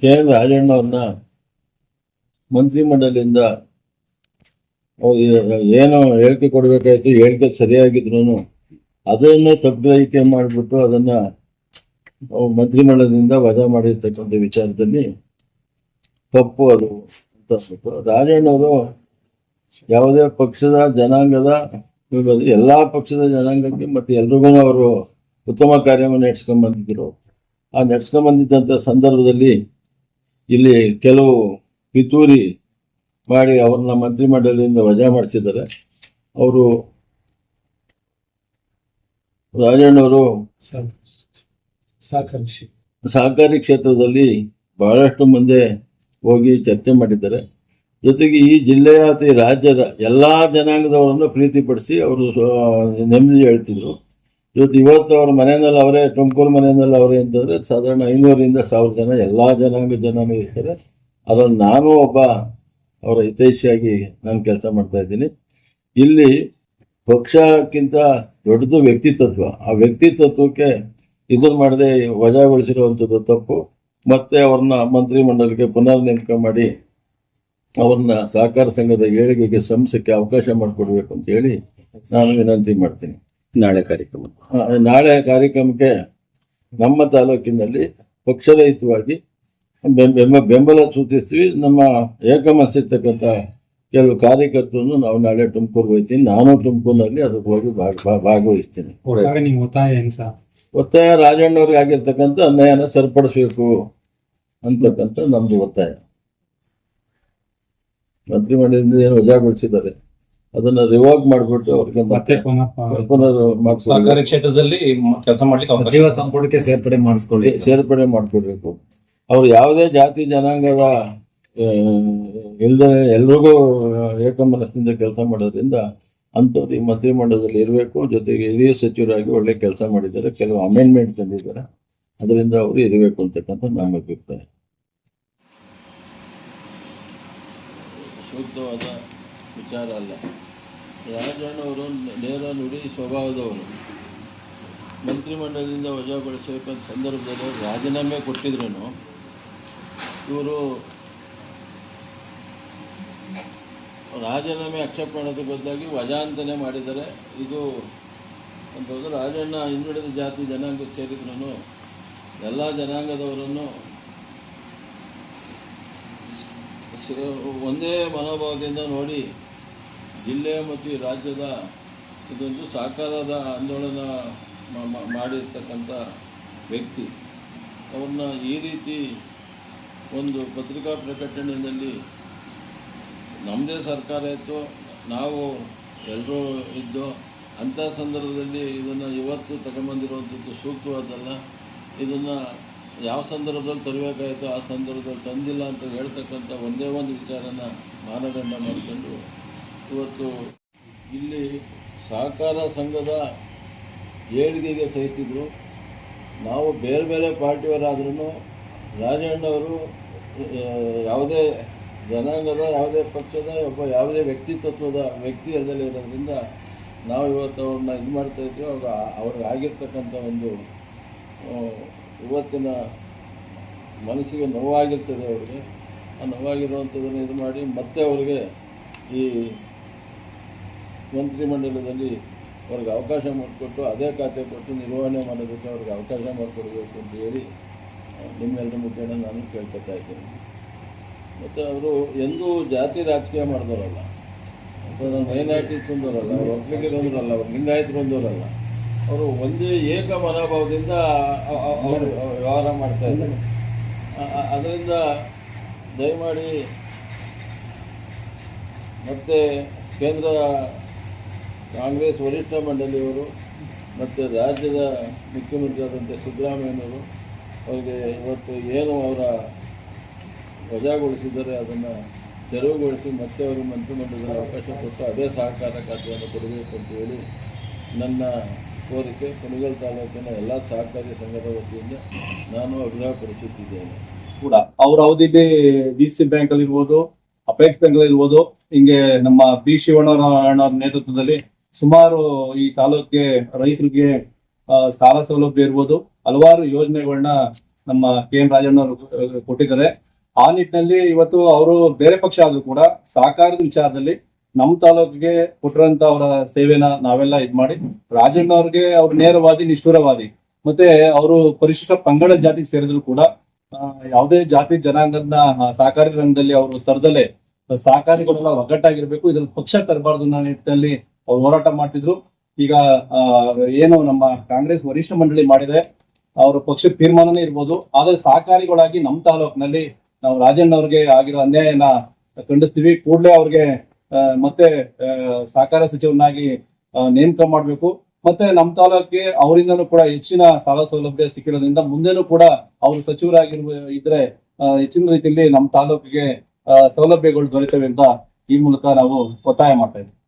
K N ರಾಜಣ್ಣವ್ರನ್ನ ಮಂತ್ರಿಮಂಡಲದಿಂದ ಅವ್ರು ಏನೋ ಹೇಳಿಕೆ ಕೊಡಬೇಕಾಯ್ತು, ಹೇಳಿಕೆ ಸರಿಯಾಗಿದ್ರು ಅದನ್ನೇ ತಪ್ಪಗ್ರಹಿಕೆ ಮಾಡಿಬಿಟ್ಟು ಅದನ್ನ ಮಂತ್ರಿ ಮಂತ್ರಿಮಂಡಲದಿಂದ ವಜಾ ಮಾಡಿರ್ತಕ್ಕಂಥ ವಿಚಾರದಲ್ಲಿ ತಪ್ಪು ಅದು ಅಂತ ಅಂದ್ಬಿಟ್ಟು. ರಾಜಣ್ಣವರು ಯಾವುದೇ ಪಕ್ಷದ ಜನಾಂಗದ ಎಲ್ಲಾ ಪಕ್ಷದ ಜನಾಂಗಕ್ಕೆ ಮತ್ತೆ ಎಲ್ರಿಗೂ ಅವರು ಉತ್ತಮ ಕಾರ್ಯವನ್ನು ನಡೆಸ್ಕೊಂಡ್ ಬಂದಿದ್ರು ಆ ನಡೆಸ್ಕೊಂಡ್ ಬಂದಿದ್ದಂಥ ಸಂದರ್ಭದಲ್ಲಿ ಇಲ್ಲಿ ಕೆಲವು ಪಿತೂರಿ ಮಾಡಿ ಅವ್ರನ್ನ ಮಂತ್ರಿಮಂಡಲದಿಂದ ವಜಾ ಮಾಡಿಸಿದ್ದಾರೆ. ಅವರು ರಾಜಣ್ಣವರು ಸಹಕಾರಿ ಸಹಕಾರಿ ಕ್ಷೇತ್ರದಲ್ಲಿ ಬಹಳಷ್ಟು ಮುಂದೆ ಹೋಗಿ ಚರ್ಚೆ ಮಾಡಿದ್ದಾರೆ. ಜೊತೆಗೆ ಈ ಜಿಲ್ಲೆಯ ಅಥವಾ ರಾಜ್ಯದ ಎಲ್ಲಾ ಜನಾಂಗದವರನ್ನು ಪ್ರೀತಿಪಡಿಸಿ ಅವರು ನೆಮ್ಮದಿ ಹೇಳ್ತಿದ್ರು. ಇವತ್ತು ಇವತ್ತು ಅವ್ರ ಮನೆಯಲ್ಲಿ ಅವರೇ, ತುಮಕೂರು ಮನೆಯಲ್ಲಿ ಅವರೇ ಅಂತಂದರೆ ಸಾಧಾರಣ ಐನೂರಿಂದ ಸಾವಿರ ಜನ, ಎಲ್ಲ ಜನಾಂಗ ಜನನೂ ಇರ್ತಾರೆ. ಅದನ್ನು ನಾನು ಒಬ್ಬ ಅವರ ಹಿತೈಷಿಯಾಗಿ ನಾನು ಕೆಲಸ ಮಾಡ್ತಾ ಇದ್ದೀನಿ. ಇಲ್ಲಿ ಪಕ್ಷಕ್ಕಿಂತ ದೊಡ್ಡದು ವ್ಯಕ್ತಿತತ್ವ ಆ ವ್ಯಕ್ತಿತ್ವಕ್ಕೆ ಇದನ್ನು ಮಾಡದೆ ವಜಾಗೊಳಿಸಿರುವಂಥದ್ದು ತಪ್ಪು. ಮತ್ತೆ ಅವ್ರನ್ನ ಮಂತ್ರಿಮಂಡಲಕ್ಕೆ ಪುನರ್ ನೇಮಕ ಮಾಡಿ ಅವ್ರನ್ನ ಸಹಕಾರ ಸಂಘದ ಏಳಿಗೆಗೆ ಸಂಸಕ್ಕೆ ಅವಕಾಶ ಮಾಡಿಕೊಡ್ಬೇಕು ಅಂತ ಹೇಳಿ ನಾನು ವಿನಂತಿ ಮಾಡ್ತೀನಿ. ನಾಳೆ ಕಾರ್ಯಕ್ರಮ. ನಾಳೆ ಕಾರ್ಯಕ್ರಮಕ್ಕೆ ನಮ್ಮ ತಾಲೂಕಿನಲ್ಲಿ ಪಕ್ಷರಹಿತವಾಗಿ ಬೆಂಬ ಬೆಂಬಲ ಸೂಚಿಸ್ತೀವಿ. ನಮ್ಮ ಏಕಮನಸ್ಸಿರ್ತಕ್ಕಂಥ ಕೆಲವು ಕಾರ್ಯಕರ್ತರನ್ನು ನಾವು ನಾಳೆ ತುಮಕೂರು ಹೋಗ್ತೀನಿ. ನಾನು ತುಮಕೂರಿನಲ್ಲಿ ಅದಕ್ಕೆ ಹೋಗಿ ಭಾ- ಭಾಗವಹಿಸ್ತೀನಿ. ಒತ್ತಾಯ ರಾಜಣ್ಣವ್ರಿಗೆ ಆಗಿರ್ತಕ್ಕಂಥ ಅನ್ಯಾಯನ ಸರಿಪಡಿಸ್ಬೇಕು ಅಂತಕ್ಕಂಥ ನಮ್ದು ಒತ್ತಾಯ. ಮಂತ್ರಿಮಂಡಲದಿಂದ ಏನು ವಜಾಗೊಳಿಸಿದ್ದಾರೆ. ಅದನ್ನ ರಿವಾಗ್ ಮಾಡ್ಬಿಟ್ಟು ಅವ್ರಿಗೆ ಮತ್ತೆ ಪುನರ್ ಸಹಕಾರಿ ಕ್ಷೇತ್ರದಲ್ಲಿ ಕೆಲಸ ಮಾಡ್ಲಿಕ್ಕೆ ಅವಕಾಶ ಸಚಿವ ಸಂಪುಟಕ್ಕೆ ಸೇರ್ಪಡೆ ಮಾಡಿಸ್ಕೊಳ್ಳಿ. ಸೇರ್ಪಡೆ ಮಾಡ್ಕೊಡ್ಬೇಕು. ಅವ್ರು ಯಾವುದೇ ಜಾತಿ ಜನಾಂಗದ ಇಲ್ದೇ ಎಲ್ರಿಗೂ ಏಕಮನಸ್ಸಿಂದ ಕೆಲಸ ಮಾಡೋದ್ರಿಂದ ಅಂಥವ್ರು ಈ ಮಂತ್ರಿಮಂಡಲದಲ್ಲಿ ಇರಬೇಕು. ಜೊತೆಗೆ ಹಿರಿಯ ಸಚಿವರಾಗಿ ಒಳ್ಳೆ ಕೆಲಸ ಮಾಡಿದ್ದಾರೆ. ಕೆಲವು ಅಮೆಂಡ್ಮೆಂಟ್ ತಂದಿದ್ದಾರೆ. ಅದರಿಂದ ಅವರು ಇರಬೇಕು ಅಂತಕ್ಕಂಥ ನಮ್ಮ ಅಭಿಪ್ರಾಯ. ಸೂಕ್ತವಾದ ವಿಚಾರ ಅಲ್ಲ ರಾಜಣ್ಣವರು ನೇರ ನುಡಿ ಸ್ವಭಾವದವರು. ಮಂತ್ರಿಮಂಡಲದಿಂದ ವಜಾಗೊಳಿಸಬೇಕಾದ ಸಂದರ್ಭದಲ್ಲಿ ರಾಜೀನಾಮೆ ಕೊಟ್ಟಿದ್ರೂ ಇವರು ರಾಜೀನಾಮೆ ಅಕ್ಸೆಪ್ಟ್ ಮಾಡೋದಕ್ಕೆ ಬದಲಾಗಿ ವಜಾ ಅಂತಲೇ ಮಾಡಿದ್ದಾರೆ. ಇದು ಹೋದ್ರೆ ರಾಜಣ್ಣ ಹಿಂದುಳಿದ ಜಾತಿ ಜನಾಂಗಕ್ಕೆ ಸೇರಿದ್ರೂ ಎಲ್ಲ ಜನಾಂಗದವರನ್ನು ಒಂದೇ ಮನೋಭಾವದಿಂದ ನೋಡಿ ಜಿಲ್ಲೆ ಮತ್ತು ರಾಜ್ಯದ ಇದೊಂದು ಸಾಕಾರದ ಆಂದೋಲನ ಮಾಡಿರ್ತಕ್ಕಂಥ ವ್ಯಕ್ತಿ. ಅವ್ರನ್ನ ಈ ರೀತಿ ಒಂದು ಪತ್ರಿಕಾ ಪ್ರಕಟಣೆಯಲ್ಲಿ ನಮ್ಮದೇ ಸರ್ಕಾರ ಇತ್ತು, ನಾವು ಎಲ್ಲರೂ ಇದ್ದು, ಅಂಥ ಸಂದರ್ಭದಲ್ಲಿ ಇದನ್ನು ಇವತ್ತು ತಗೊಂಬಂದಿರುವಂಥದ್ದು ಸೂಕ್ತವಾದಲ್ಲ. ಇದನ್ನು ಯಾವ ಸಂದರ್ಭದಲ್ಲಿ ತರಬೇಕಾಯಿತು ಆ ಸಂದರ್ಭದಲ್ಲಿ ತಂದಿಲ್ಲ ಅಂತ ಹೇಳ್ತಕ್ಕಂಥ ಒಂದೇ ಒಂದು ವಿಚಾರನ ಮಾನದಂಡ ಮಾಡಿಕೊಂಡು ಇವತ್ತು ಇಲ್ಲಿ ಸಹಕಾರ ಸಂಘದ ಏಳಿಗೆಗೆ ಸಹಿಸಿದ್ರು. ನಾವು ಬೇರೆ ಬೇರೆ ಪಾರ್ಟಿಯವರಾದ್ರೂ ರಾಜಣ್ಣವರು ಯಾವುದೇ ಜನಾಂಗದ, ಯಾವುದೇ ಪಕ್ಷದ, ಒಬ್ಬ ಯಾವುದೇ ವ್ಯಕ್ತಿತ್ವದ ವ್ಯಕ್ತಿ ಅದರಲ್ಲಿ ಇರೋದ್ರಿಂದ ನಾವು ಇವತ್ತು ಅವ್ರನ್ನ ಇದು ಮಾಡ್ತಾ ಇದ್ದೀವಿ. ಅವಾಗ ಅವ್ರಿಗೆ ಆಗಿರ್ತಕ್ಕಂಥ ಒಂದು ಇವತ್ತಿನ ಮನಸ್ಸಿಗೆ ನೋವಾಗಿರ್ತದೆ ಅವ್ರಿಗೆ. ಆ ನೋವಾಗಿರುವಂಥದ್ದನ್ನು ಇದು ಮಾಡಿ ಮತ್ತೆ ಅವ್ರಿಗೆ ಈ ಮಂತ್ರಿಮಂಡಲದಲ್ಲಿ ಅವ್ರಿಗೆ ಅವಕಾಶ ಮಾಡಿಕೊಟ್ಟು ಅದೇ ಖಾತೆ ಕೊಟ್ಟು ನಿರ್ವಹಣೆ ಮಾಡೋದಕ್ಕೆ ಅವ್ರಿಗೆ ಅವಕಾಶ ಮಾಡಿಕೊಡ್ಬೇಕು ಅಂತ ಹೇಳಿ ನಿಮ್ಮೆಲ್ಲರ ಮುಖೇನ ನಾನು ಕೇಳ್ಕೊತಾ ಇದ್ದೀನಿ. ಮತ್ತು ಅವರು ಎಂದೂ ಜಾತಿ ರಾಜಕೀಯ ಮಾಡಿದವರಲ್ಲ. ಅಥವಾ ಮೈನಾರಿಟೀಸ್ ಬಂದವರಲ್ಲ ಅವ್ರು ಒಕ್ಕಲಿಗರಲ್ಲ ಅವ್ರು ಲಿಂಗಾಯತರು ಬಂದವರಲ್ಲ. ಅವರು ಒಂದೇ ಏಕ ಮನೋಭಾವದಿಂದ ಅವರು ವ್ಯವಹಾರ ಮಾಡ್ತಾ ಇದ್ದಾರೆ. ಅದರಿಂದ ದಯಮಾಡಿ ಮತ್ತೆ ಕೇಂದ್ರ ಕಾಂಗ್ರೆಸ್ ವರಿಷ್ಠ ಮಂಡಳಿಯವರು ಮತ್ತು ರಾಜ್ಯದ ಮುಖ್ಯಮಂತ್ರಿ ಆದಂಥ ಸಿದ್ದರಾಮಯ್ಯನವರು ಅವರಿಗೆ ಇವತ್ತು ಏನು ಅವರ ವಜಾಗೊಳಿಸಿದ್ದಾರೆ ಅದನ್ನು ತೆರವುಗೊಳಿಸಿ ಮತ್ತೆ ಅವರು ಮಂತ್ರಿಮಂಡಲದ ಅವಕಾಶ ಕೊಟ್ಟು ಅದೇ ಸಹಕಾರ ಖಾತೆಯನ್ನು ಕೊಡಬೇಕು ಅಂತ ಹೇಳಿ ನನ್ನ ಕೋರಿಕೆ. ಕುಣಿಗಲ್ ತಾಲೂಕಿನ ಎಲ್ಲ ಸಹಕಾರಿ ಸಂಘದ ವತಿಯಿಂದ ನಾನು ಅಭಿಪ್ರಾಯಪಡಿಸುತ್ತಿದ್ದೇನೆ. ಕೂಡ ಅವ್ರ ಅವಧಿದೆ ಡಿ ಸಿ ಬ್ಯಾಂಕ್ ಅಲ್ಲಿ ಇರ್ಬೋದು, ಅಪೆಕ್ಸ್ ಬ್ಯಾಂಕ್ ಅಲ್ಲಿ ಇರ್ಬೋದು, ಹಿಂಗೆ ನಮ್ಮ ಬಿ ಶಿವಣ್ಣ ನೇತೃತ್ವದಲ್ಲಿ ಸುಮಾರು ಈ ತಾಲೂಕಿಗೆ ರೈತರಿಗೆ ಸಾಲ ಸೌಲಭ್ಯ ಇರ್ಬೋದು. ಹಲವಾರು ಯೋಜನೆಗಳನ್ನ ನಮ್ಮ ಕೆ ಎನ್ ರಾಜಣ್ಣ ಅವರು ಕೊಟ್ಟಿದ್ದಾರೆ. ಆ ನಿಟ್ಟಿನಲ್ಲಿ ಇವತ್ತು ಅವರು ಬೇರೆ ಪಕ್ಷ ಆದ್ರೂ ಕೂಡ ಸಹಕಾರದ ವಿಚಾರದಲ್ಲಿ ನಮ್ಮ ತಾಲೂಕಿಗೆ ಕೊಟ್ಟಿರೋಂತ ಅವರ ಸೇವೆನ ನಾವೆಲ್ಲ ಇದ್ ಮಾಡಿ ರಾಜಣ್ಣ ಅವ್ರಿಗೆ ಅವ್ರ ನೇರವಾದಿ ನಿಷ್ಠುರವಾದಿ ಮತ್ತೆ ಅವರು ಪರಿಶಿಷ್ಟ ಪಂಗಡ ಜಾತಿಗೆ ಸೇರಿದ್ರು ಕೂಡ ಯಾವುದೇ ಜಾತಿ ಜನಾಂಗದ ಸಹಕಾರಿ ರಂಗದಲ್ಲಿ ಅವರು ತರದಲ್ಲೇ ಸಹಕಾರಿಗಳೆಲ್ಲ ಒಗ್ಗಟ್ಟಾಗಿರ್ಬೇಕು. ಇದನ್ನ ಪಕ್ಷ ತರಬಾರ್ದು ಅನ್ನೋ ನಿಟ್ಟಿನಲ್ಲಿ ಅವ್ರು ಹೋರಾಟ ಮಾಡ್ತಿದ್ರು. ಈಗ ಏನು ನಮ್ಮ ಕಾಂಗ್ರೆಸ್ ವರಿಷ್ಠ ಮಂಡಳಿ ಮಾಡಿದೆ ಅವ್ರ ಪಕ್ಷದ ತೀರ್ಮಾನನೇ ಇರ್ಬೋದು. ಆದ್ರೆ ಸಹಕಾರಿಗಳಾಗಿ ನಮ್ಮ ತಾಲೂಕಿನಲ್ಲಿ ನಾವು ರಾಜಣ್ಣ ಅವ್ರಿಗೆ ಆಗಿರೋ ಅನ್ಯಾಯನ ಖಂಡಿಸ್ತೀವಿ. ಕೂಡಲೇ ಅವ್ರಿಗೆ ಮತ್ತೆ ಸಹಕಾರ ಸಚಿವನಾಗಿ ನೇಮಕ ಮಾಡಬೇಕು. ಮತ್ತೆ ನಮ್ಮ ತಾಲೂಕಿಗೆ ಅವರಿಂದನೂ ಕೂಡ ಹೆಚ್ಚಿನ ಸಾಲ ಸೌಲಭ್ಯ ಸಿಕ್ಕಿರೋದ್ರಿಂದ ಮುಂದೆನೂ ಕೂಡ ಅವರು ಸಚಿವರಾಗಿರುವ, ಇದ್ರೆ ಹೆಚ್ಚಿನ ರೀತಿಯಲ್ಲಿ ನಮ್ಮ ತಾಲೂಕಿಗೆ ಸೌಲಭ್ಯಗಳು ದೊರೆತವೆ ಅಂತ ಈ ಮೂಲಕ ನಾವು ಒತ್ತಾಯ ಮಾಡ್ತಾ ಇದ್ದೀವಿ.